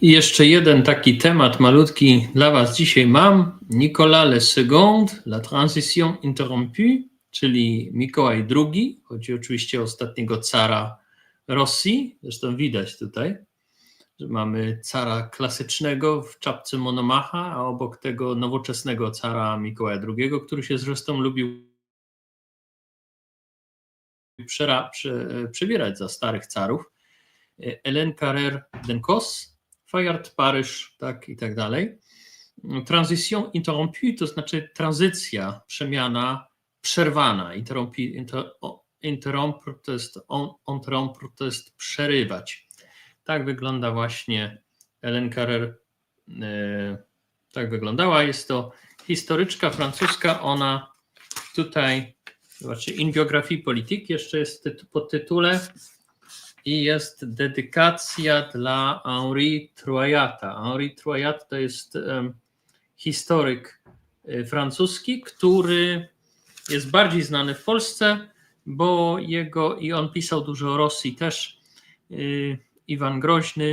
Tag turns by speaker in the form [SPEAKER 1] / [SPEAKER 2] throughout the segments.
[SPEAKER 1] I jeszcze jeden taki temat malutki dla Was dzisiaj mam. Nicolas le Second, la transition interrompue, czyli Mikołaj II. Chodzi oczywiście o ostatniego cara Rosji. Zresztą widać tutaj, że mamy cara klasycznego w czapce Monomacha, a obok tego nowoczesnego cara Mikołaja II, który się zresztą lubił przebierać za starych carów. Hélène Carrère d'Encos, Fayard Paryż, tak i tak dalej. Transition interrompue to znaczy tranzycja, przemiana przerwana. Interrompu, inter, interrompre to jest interrompre to jest przerywać. Tak wygląda właśnie Hélène Carrère. E, tak wyglądała. Jest to historyczka francuska. Ona tutaj, zobaczcie, in biografii polityk jeszcze jest pod tytule i jest dedykacja dla Henri Troyata. Henri Troyat to jest historyk y, francuski, który jest bardziej znany w Polsce, bo jego i on pisał dużo o Rosji też. Y, Iwan Groźny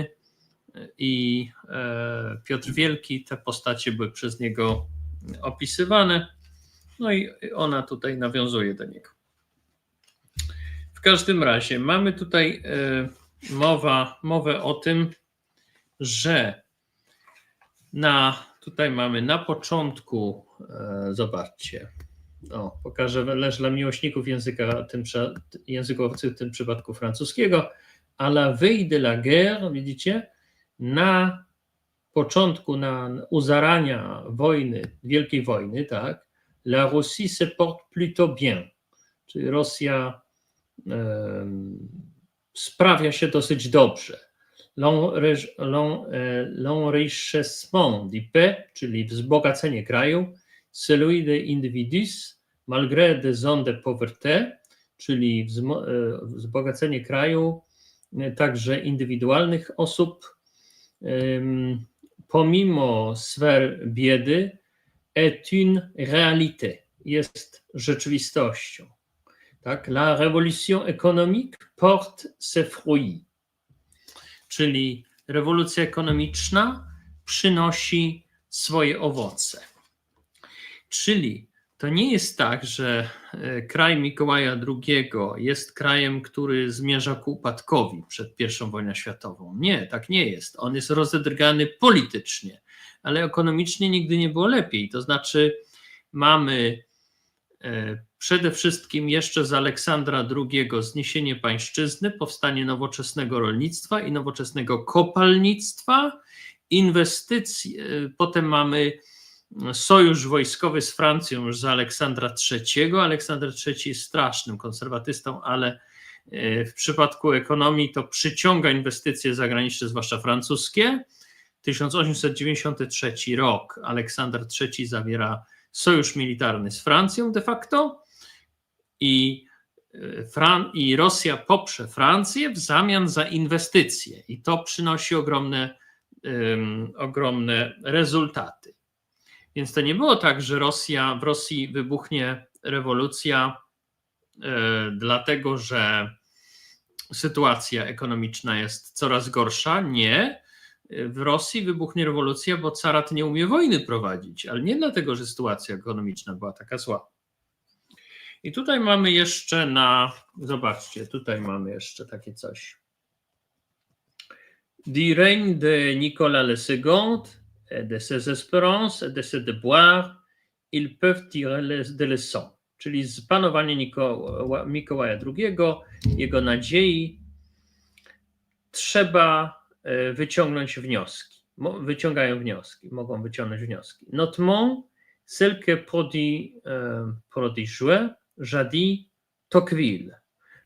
[SPEAKER 1] y, i e, Piotr Wielki, te postacie były przez niego opisywane. No i ona tutaj nawiązuje do niego każdym razie mamy tutaj e, mowa, mowę o tym, że na, tutaj mamy na początku, e, zobaczcie, o, pokażę leż dla miłośników języka, tym, języków, w tym przypadku francuskiego, a la veille de la guerre, widzicie, na początku, na u zarania wojny, wielkiej wojny, tak, la Russie se porte plutôt bien, czyli Rosja sprawia się dosyć dobrze. L'enrichissement du paix, czyli wzbogacenie kraju, celui de individus, malgré des zones de pauvreté, czyli wzbogacenie kraju także indywidualnych osób, pomimo sfer biedy, est une réalité, jest rzeczywistością. Tak? La révolution économique porte ses fruits. Czyli rewolucja ekonomiczna przynosi swoje owoce. Czyli to nie jest tak, że e, kraj Mikołaja II jest krajem, który zmierza ku upadkowi przed I wojną światową. Nie, tak nie jest. On jest rozedrgany politycznie, ale ekonomicznie nigdy nie było lepiej. To znaczy, mamy e, Przede wszystkim jeszcze z Aleksandra II zniesienie pańszczyzny, powstanie nowoczesnego rolnictwa i nowoczesnego kopalnictwa, inwestycje, potem mamy sojusz wojskowy z Francją już z Aleksandra III. Aleksander III jest strasznym konserwatystą, ale e, w przypadku ekonomii to przyciąga inwestycje zagraniczne, zwłaszcza francuskie. 1893 rok Aleksander III zawiera sojusz militarny z Francją de facto i, e, Fran i Rosja poprze Francję w zamian za inwestycje i to przynosi ogromne, um, ogromne rezultaty. Więc to nie było tak, że Rosja, w Rosji wybuchnie rewolucja e, dlatego, że sytuacja ekonomiczna jest coraz gorsza. Nie. W Rosji wybuchnie rewolucja, bo carat nie umie wojny prowadzić, ale nie dlatego, że sytuacja ekonomiczna była taka zła. I tutaj mamy jeszcze na, zobaczcie, tutaj mamy jeszcze takie coś. Du règne de Nicolas le Second, de ses espérances, de ses déboires, ils peuvent tirer des leçons. Czyli z panowania Nikoła, Mikołaja II, jego nadziei, trzeba e, wyciągnąć wnioski. Wyciągają wnioski, mogą wyciągnąć wnioski. Notement, celle que produit, euh, produit jouer, jadis Tocqueville.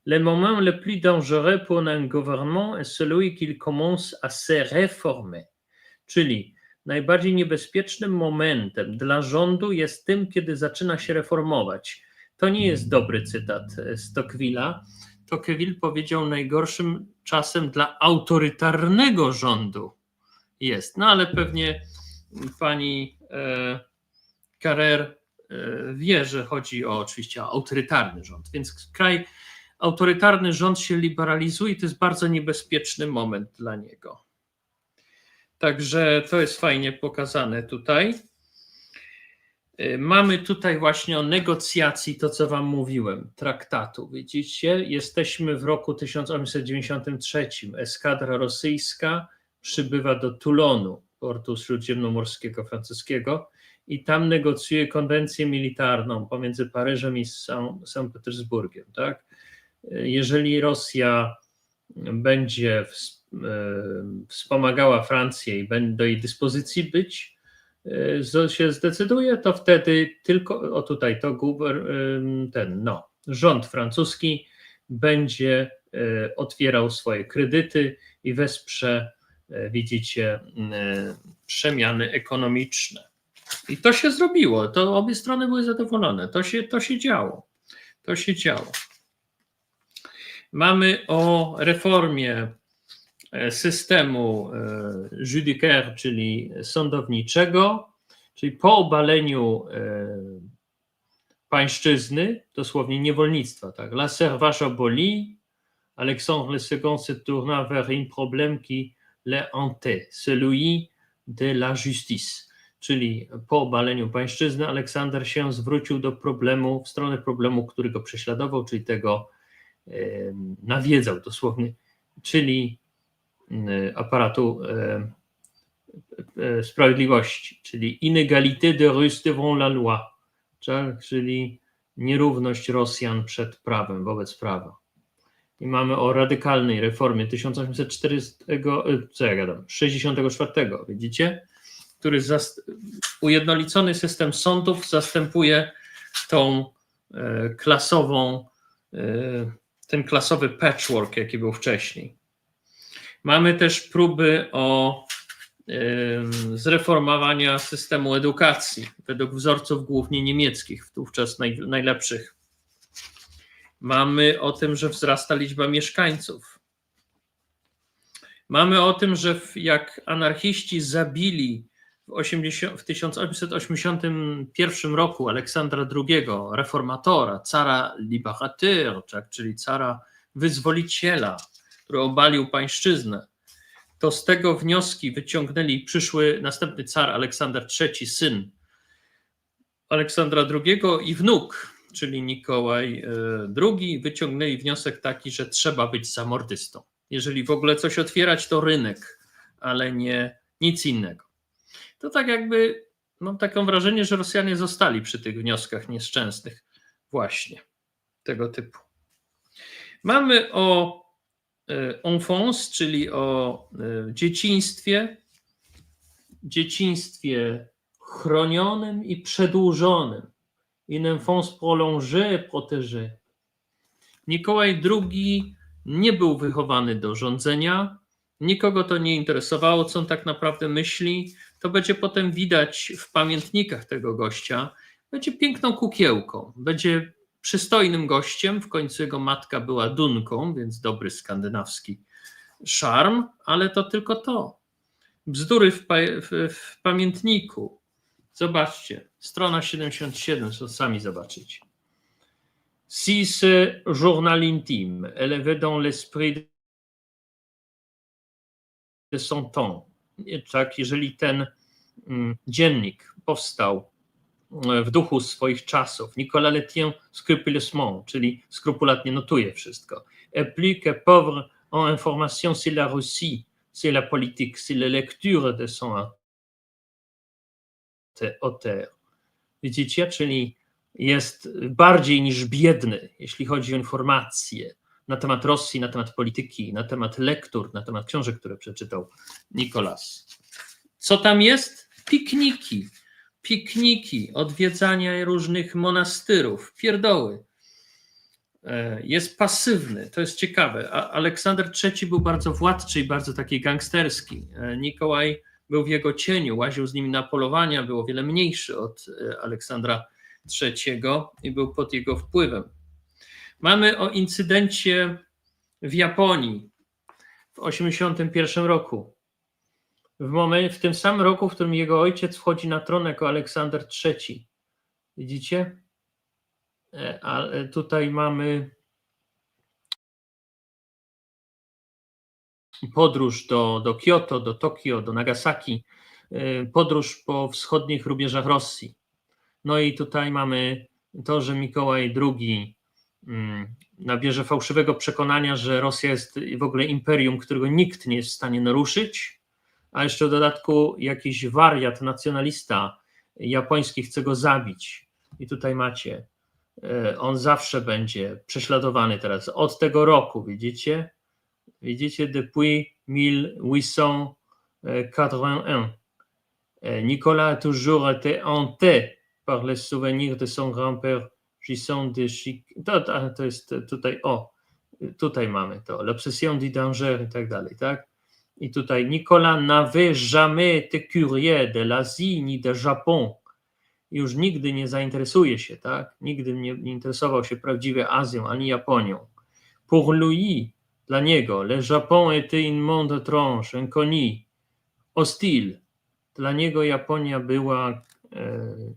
[SPEAKER 1] Le moment le plus dangereux pour un gouvernement est celui qu'il commence à se réformer. Czyli najbardziej niebezpiecznym momentem dla rządu jest tym, kiedy zaczyna się reformować. To nie jest dobry cytat z Tocqueville'a. Tocqueville powiedział, najgorszym czasem dla autorytarnego rządu jest. No ale pewnie pani e, Carrer E, wie, że chodzi o oczywiście o autorytarny rząd, więc kraj, autorytarny rząd się liberalizuje, to jest bardzo niebezpieczny moment dla niego. Także to jest fajnie pokazane tutaj. Y, Mamy tutaj właśnie o negocjacji to, co Wam mówiłem, traktatu. Widzicie, jesteśmy w roku 1893. Eskadra rosyjska przybywa do Toulonu, portu śródziemnomorskiego francuskiego, i tam negocjuje konwencję militarną pomiędzy Paryżem i San, San Petersburgiem. Tak? Jeżeli Rosja będzie e, wspomagała Francję i będzie do jej dyspozycji być, e, się zdecyduje, to wtedy tylko, o tutaj to em, ten, no, rząd francuski będzie e, otwierał swoje kredyty i wesprze, e, widzicie, e, przemiany ekonomiczne. I to się zrobiło, to obie strony były zadowolone, to się, to się działo, to się działo. Mamy o reformie e, systemu e, judicaire, czyli sądowniczego, czyli po obaleniu e, pańszczyzny, dosłownie niewolnictwa. Tak? La servage aboli, Alexandre II se tourna vers un problème qui le hantait, celui de la justice. Czyli po obaleniu pańszczyzny Aleksander się zwrócił do problemu, w stronę problemu, który go prześladował, czyli tego, nawiedzał dosłownie, czyli em, aparatu e, sprawiedliwości, czyli inégalité de Russes devant la loi, tak? czyli nierówność Rosjan przed prawem, wobec prawa. I mamy o radykalnej reformie 1840, e, co ja gadam, 64, widzicie? Który ujednolicony system sądów zastępuje tą e, klasową e, ten klasowy patchwork, jaki był wcześniej. Mamy też próby o zreformowania systemu edukacji według wzorców głównie niemieckich, wówczas naj, najlepszych. Mamy o tym, że wzrasta liczba mieszkańców. Mamy o tym, że jak anarchiści zabili w, 80, w 1881 roku Aleksandra II, reformatora, cara liberateur, tak, czyli cara wyzwoliciela, który obalił pańszczyznę, to z tego wnioski wyciągnęli przyszły następny car Aleksander III, syn Aleksandra II i wnuk, czyli Mikołaj e, II, wyciągnęli wniosek taki, że trzeba być zamordystą. Jeżeli w ogóle coś otwierać, to rynek, ale nie nic innego. To tak jakby mam taką wrażenie, że Rosjanie zostali przy tych wnioskach nieszczęsnych właśnie tego typu. Mamy o e, enfance, czyli o e, dzieciństwie, dzieciństwie chronionym i przedłużonym. Une enfance prolongée protégée. Mikołaj II nie był wychowany do rządzenia, nikogo to nie interesowało, co on tak naprawdę myśli. To będzie potem widać w pamiętnikach tego gościa. Będzie piękną kukiełką, będzie przystojnym gościem. W końcu jego matka była Dunką, więc dobry skandynawski szarm, ale to tylko to. Bzdury w, pa- w, w pamiętniku. Zobaczcie, strona 77, co sami zobaczycie. Si ce journal intime élevait dans l'esprit de son temps, tak, jeżeli ten mm, dziennik powstał e, w duchu swoich czasów, Nicolas le tient scrupuleusement, czyli skrupulatnie notuje wszystko, et plus que pauvre en information sur la Russie, sur la politique, sur les lectures de son auteur. Widzicie, czyli jest bardziej niż biedny, jeśli chodzi o informacje na temat Rosji, na temat polityki, na temat lektur, na temat książek, które przeczytał Nikolas. Co tam jest? Pikniki. Pikniki, odwiedzania różnych monastyrów, pierdoły. E, Jest pasywny, to jest ciekawe. Aleksander III był bardzo władczy i bardzo taki gangsterski. E, Mikołaj był w jego cieniu, łaził z nim na polowania, był o wiele mniejszy od e, Aleksandra III i był pod jego wpływem. Mamy o incydencie w Japonii w 1981 roku. W, momencie, w tym samym roku, w którym jego ojciec wchodzi na tron jako Aleksander III. Widzicie? E, A e, tutaj mamy podróż do, do Kyoto, do Tokio, do Nagasaki, y, podróż po wschodnich rubieżach Rosji. No i tutaj mamy to, że Mikołaj II nabierze fałszywego przekonania, że Rosja jest w ogóle imperium, którego nikt nie jest w stanie naruszyć, a jeszcze w dodatku jakiś wariat, nacjonalista japoński chce go zabić. I tutaj macie, e, on zawsze będzie prześladowany teraz. Od tego roku, widzicie? Widzicie, depuis 1881. E, Nicolas a toujours été hanté par les souvenirs de son grand-père Gisson de Chic. To, to, to jest tutaj, o, tutaj mamy to, l'obsession du danger i tak dalej, tak? I tutaj Nicolas n'avait jamais été curieux de l'Asie ni de Japon. Już nigdy nie zainteresuje się, tak? Nigdy nie, nie interesował się prawdziwie Azją ani Japonią. Pour lui, dla niego, le Japon était un monde étrange, inconnu, hostile. Dla niego Japonia była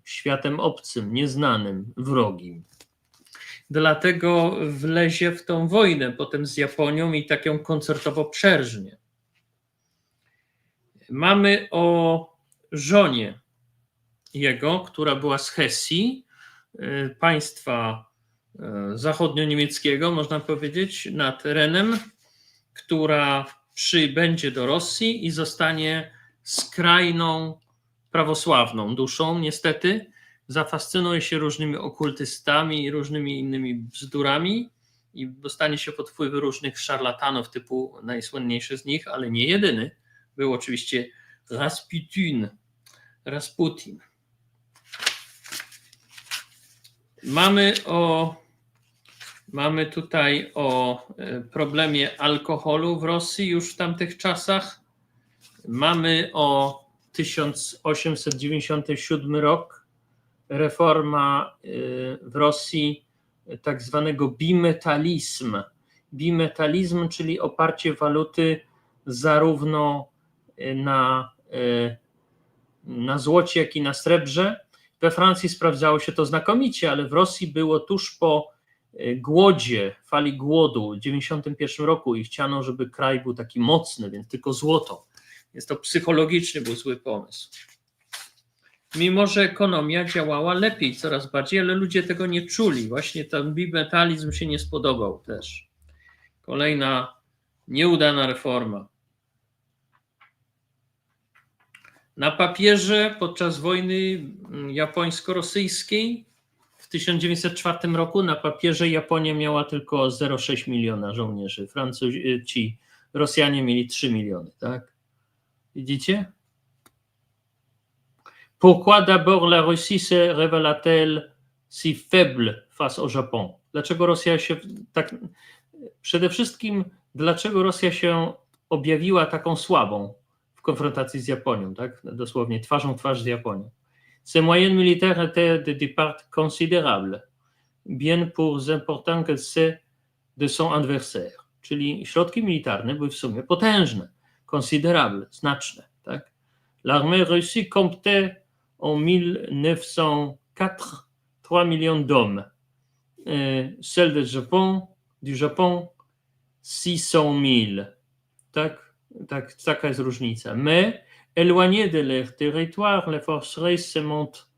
[SPEAKER 1] światem obcym, nieznanym, wrogim. Dlatego wlezie w tą wojnę potem z Japonią i tak ją koncertowo przerżnie. Mamy o żonie jego, która była z Hesji, e, państwa e, zachodnio-niemieckiego, można powiedzieć, nad Renem, która przybędzie do Rosji i zostanie skrajną prawosławną duszą, niestety. Zafascynuje się różnymi okultystami i różnymi innymi bzdurami i dostanie się pod wpływy różnych szarlatanów, typu najsłynniejszy z nich, ale nie jedyny, był oczywiście Rasputin. Rasputin. Mamy o mamy tutaj o e, problemie alkoholu w Rosji już w tamtych czasach. Mamy o 1897 rok reforma y, w Rosji tak zwanego bimetalizm. Bimetalizm, czyli oparcie waluty zarówno y, na, y, na złocie, jak i na srebrze. We Francji sprawdzało się to znakomicie, ale w Rosji było tuż po głodzie, fali głodu w 1991 roku i chciano, żeby kraj był taki mocny, więc tylko złoto. Jest to psychologiczny był zły pomysł. Mimo, że ekonomia działała lepiej coraz bardziej, ale ludzie tego nie czuli. Właśnie ten bimetalizm się nie spodobał też. Kolejna nieudana reforma. Na papierze podczas wojny japońsko-rosyjskiej w 1904 roku na papierze Japonia miała tylko 0,6 miliona żołnierzy. Francuzi, ci Rosjanie mieli 3 miliony, tak? Widzicie? Pourquoi d'abord la Russie se révéla-t-elle si faible face au Japon? Dlaczego Rosja się tak. Przede wszystkim, dlaczego Rosja się objawiła taką słabą w konfrontacji z Japonią, tak? Dosłownie twarzą twarz z Japonią. Ces moyens militaires étaient de départ considérables, bien plus importants que ceux de son adversaire. Czyli środki militarne były w sumie potężne considérable, znaczne. L'armée russe comptait en 1904 3 millions d'hommes. Celle du Japon, du Japon 600 000. Tak, tak. Mais éloignées de leur territoire, les forces russes se montrent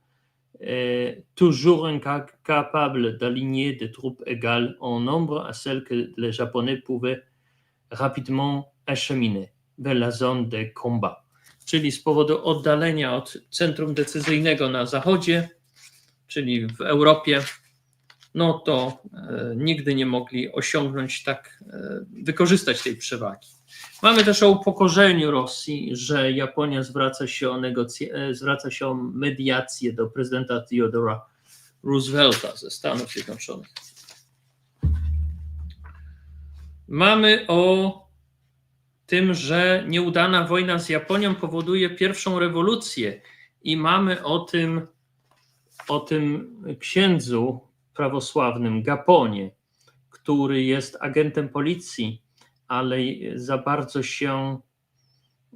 [SPEAKER 1] euh, toujours incapables d'aligner des troupes égales en nombre à celles que les Japonais pouvaient rapidement acheminer vers la de czyli z powodu oddalenia od centrum decyzyjnego na zachodzie, czyli w Europie, no to e, nigdy nie mogli osiągnąć tak, e, wykorzystać tej przewagi. Mamy też o upokorzeniu Rosji, że Japonia zwraca się o, negocje, zwraca się o mediację do prezydenta Theodora Roosevelta ze Stanów Zjednoczonych. Mamy o tym, że nieudana wojna z Japonią powoduje pierwszą rewolucję i mamy o tym, o tym księdzu prawosławnym Gaponie, który jest agentem policji, ale za bardzo się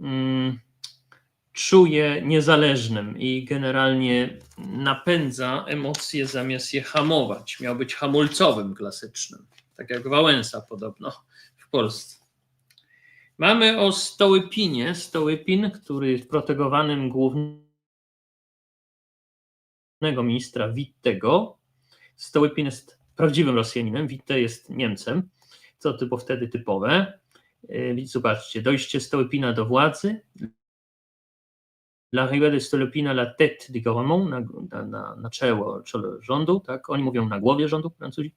[SPEAKER 1] mm, czuje niezależnym i generalnie napędza emocje zamiast je hamować. Miał być hamulcowym klasycznym, tak jak Wałęsa podobno w Polsce. Mamy o Stołypinie. Stołypin, który jest protegowanym głównego ministra Wittego. Stołypin jest prawdziwym Rosjaninem, Witte jest Niemcem, co było wtedy typowe. Yy, Zobaczcie, dojście Stołypina do władzy, l'arrivée de Stolypina la tête du gouvernement, na, na, na, na czoło, czole rządu, tak, oni mówią na głowie rządu, Francuzi,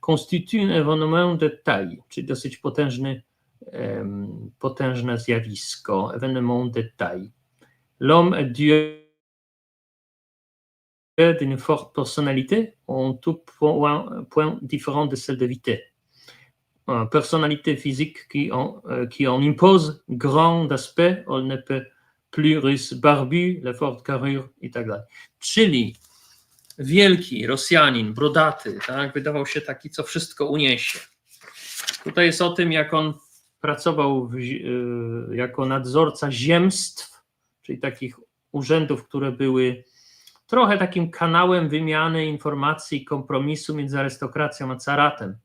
[SPEAKER 1] constitue un événement de taille, czyli dosyć potężny, potężne zjawisko, événement de taille. L'homme est Dieu d'une forte personnalité en tout point, point différent de celle de Vité. Euh, Personnalité physique qui en, euh, qui en impose, grand d'aspect, on ne peut plus russe barbu, la forte carrure i tak dalej. Czyli wielki Rosjanin, brodaty, tak, wydawał się taki, co wszystko uniesie. Tutaj jest o tym, jak on pracował w, y, jako nadzorca ziemstw, czyli takich urzędów, które były trochę takim kanałem wymiany informacji i kompromisu między arystokracją a caratem.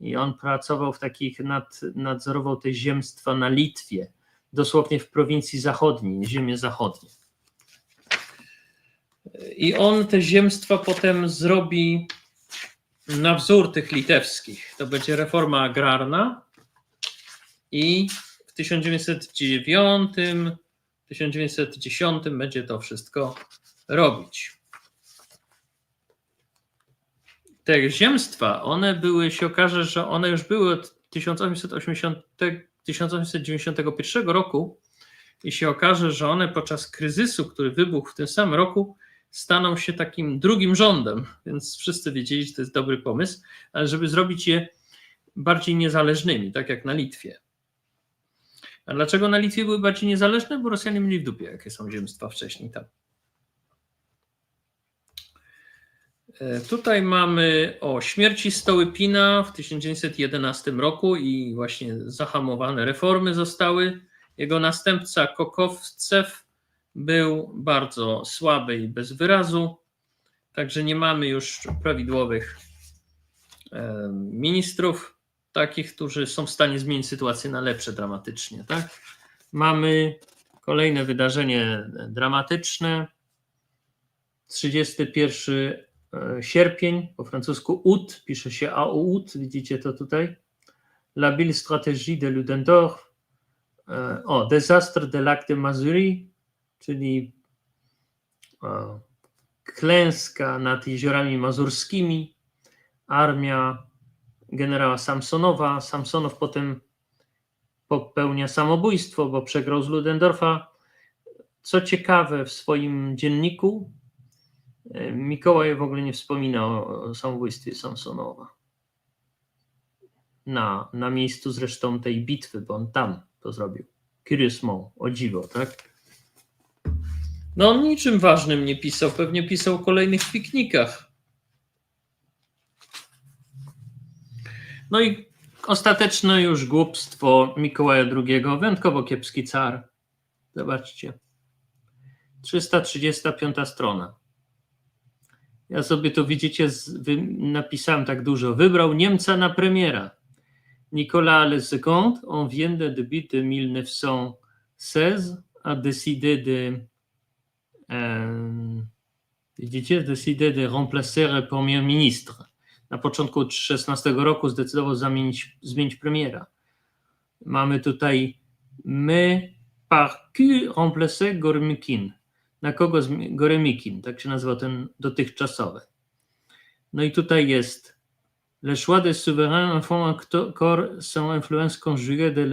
[SPEAKER 1] I on pracował w takich, nad, nadzorował te ziemstwa na Litwie, dosłownie w prowincji zachodniej, ziemie zachodnie. I on te ziemstwa potem zrobi na wzór tych litewskich. To będzie reforma agrarna i w 1909, 1910 będzie to wszystko robić. Te ziemstwa, one były, się okaże, że one już były od 1880, 1891 roku i się okaże, że one podczas kryzysu, który wybuchł w tym samym roku, staną się takim drugim rządem, więc wszyscy wiedzieli, że to jest dobry pomysł, ale żeby zrobić je bardziej niezależnymi, tak jak na Litwie. A dlaczego na Litwie były bardziej niezależne? Bo Rosjanie mieli w dupie, jakie są ziemstwa wcześniej tam. E, Tutaj mamy o śmierci Stołypina w 1911 roku i właśnie zahamowane reformy zostały. Jego następca Kokowcew był bardzo słaby i bez wyrazu, także nie mamy już prawidłowych e, ministrów, takich, którzy są w stanie zmienić sytuację na lepsze dramatycznie. Tak? Mamy kolejne wydarzenie dramatyczne. 31 e, sierpień, po francusku août, pisze się août, widzicie to tutaj. La bille stratégie de Ludendorff. E, O, désastre de lac de Mazury, czyli e, klęska nad jeziorami mazurskimi. Armia generała Samsonowa. Samsonow potem popełnia samobójstwo, bo przegrał z Ludendorfa. Co ciekawe, w swoim dzienniku e, Mikołaj w ogóle nie wspomina o, samobójstwie Samsonowa. Na, na miejscu zresztą tej bitwy, bo on tam to zrobił. Curieusement, o dziwo, tak? No on niczym ważnym nie pisał, pewnie pisał o kolejnych piknikach. No i ostateczne już głupstwo Mikołaja II, wyjątkowo kiepski car. Zobaczcie. 335 strona. Ja sobie to widzicie, napisałem tak dużo. Wybrał Niemca na premiera. Nicolas Le Second, on vient de début de 1916, a décidé de euh, widzicie, décidé de remplacer le premier ministre. Na początku 16 roku zdecydował zamienić, zmienić premiera. Mamy tutaj my par qui remplacer Goremikin. Na kogo Goremikin, tak się nazywa ten dotychczasowy. No i tutaj jest Le choix des souverains enfants encore sans influence conjuguée de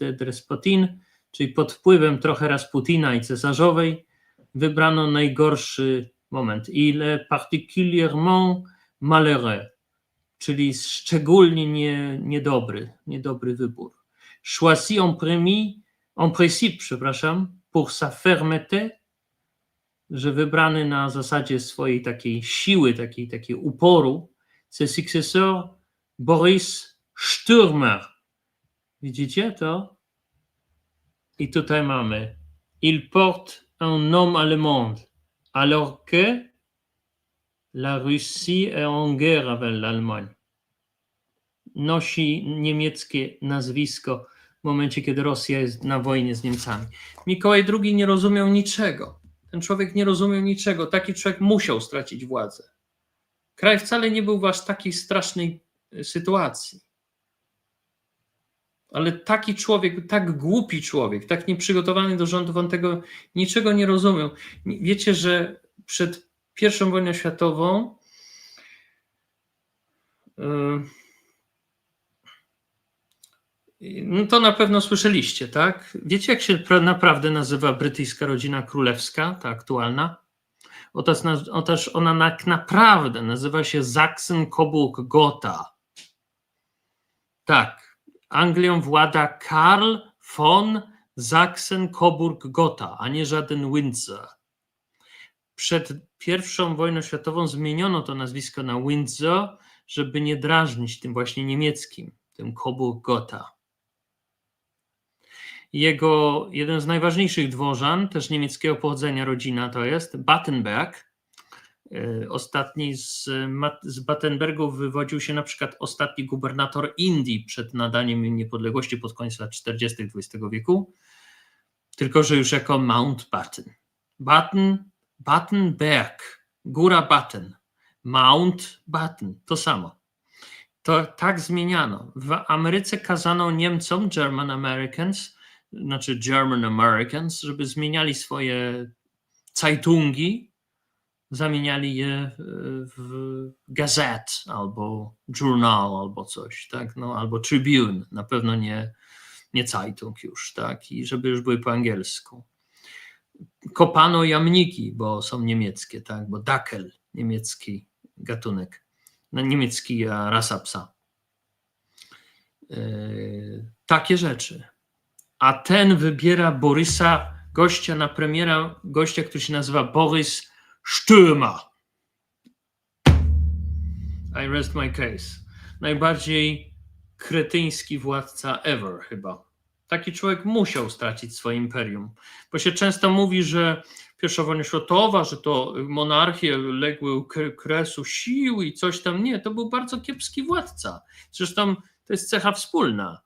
[SPEAKER 1] de Despotin, czyli pod wpływem trochę Rasputina i cesarzowej, wybrano najgorszy moment. Il est particulièrement malheureux, czyli szczególnie nie, niedobry, niedobry wybór. Choisi en, premier, en principe, przepraszam, pour sa fermeté, że wybrany na zasadzie swojej takiej siły, takiej, takiej uporu, ses successeur Boris Sturmer. Widzicie to? I tutaj mamy Il porte un nom allemand, alors que la Russie est en guerre avec l'Allemagne. Nosi niemieckie nazwisko, momencie, kiedy Rosja jest na wojnie z Niemcami. Mikołaj II nie rozumiał niczego. Ten człowiek nie rozumiał niczego. Taki człowiek musiał stracić władzę. Kraj wcale nie był w aż takiej strasznej y, sytuacji. Ale taki człowiek, tak głupi człowiek, tak nieprzygotowany do rządów, on tego niczego nie rozumiał. Wiecie, że przed I wojną światową yy, no to na pewno słyszeliście, tak? Wiecie, jak się pra- naprawdę nazywa brytyjska rodzina królewska, ta aktualna? Otóż, na- otóż ona tak naprawdę nazywa się Sachsen-Coburg-Gotha. Tak, Anglią włada Karl von Sachsen-Coburg-Gotha, a nie żaden Windsor. Przed I wojną światową zmieniono to nazwisko na Windsor, żeby nie drażnić tym właśnie niemieckim, tym Coburg-Gotha. Jego jeden z najważniejszych dworzan, też niemieckiego pochodzenia rodzina to jest Battenberg. Yy, Ostatni z, z wywodził się na przykład ostatni gubernator Indii przed nadaniem niepodległości pod koniec lat 40. XX wieku, tylko że już jako Mountbatten. Batten, Battenberg, góra Batten, Mountbatten, to samo. To tak zmieniano. W Ameryce kazano Niemcom, German Americans, znaczy German Americans, żeby zmieniali swoje Zeitungi, zamieniali je w gazet albo journal albo coś, tak? No, albo Tribune, na pewno nie, nie Zeitung już, tak? I żeby już były po angielsku. Kopano jamniki, bo są niemieckie, tak? Bo Dackel, niemiecki gatunek, no, niemiecki rasa psa. Yy, takie rzeczy. A ten wybiera Borysa, gościa na premiera, gościa, który się nazywa Borys Stürmer. I rest my case. Najbardziej kretyński władca ever chyba. Taki człowiek musiał stracić swoje imperium. Bo się często mówi, że pierwsza wojna światowa, że to monarchie legły kresu sił i coś tam. Nie, to był bardzo kiepski władca. Zresztą to jest cecha wspólna.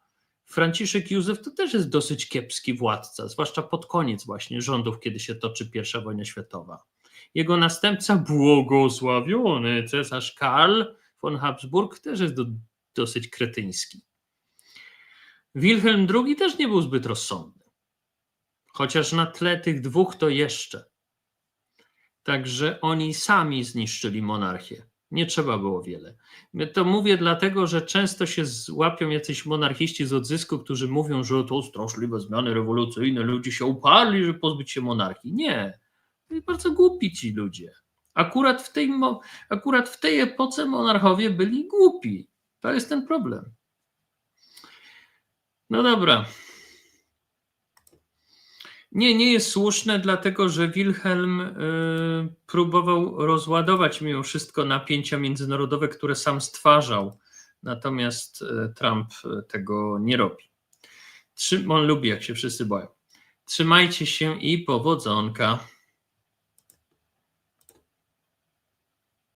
[SPEAKER 1] Franciszek Józef to też jest dosyć kiepski władca, zwłaszcza pod koniec właśnie rządów, kiedy się toczy pierwsza wojna światowa. Jego następca, błogosławiony cesarz Karl von Habsburg, też jest do, dosyć kretyński. Wilhelm II też nie był zbyt rozsądny. Chociaż na tle tych dwóch to jeszcze. Także oni sami zniszczyli monarchię. Nie trzeba było wiele. To mówię dlatego, że często się złapią jacyś monarchiści z odzysku, którzy mówią, że to straszliwe zmiany rewolucyjne, ludzie się uparli, żeby pozbyć się monarchii. Nie. Bardzo głupi ci ludzie. Akurat w tej, akurat w tej epoce monarchowie byli głupi. To jest ten problem. No dobra. Nie, nie jest słuszne, dlatego że Wilhelm y, próbował rozładować mimo wszystko napięcia międzynarodowe, które sam stwarzał. Natomiast y, Trump y, tego nie robi. Trzym, on lubi, jak się wszyscy boją. Trzymajcie się i powodzonka.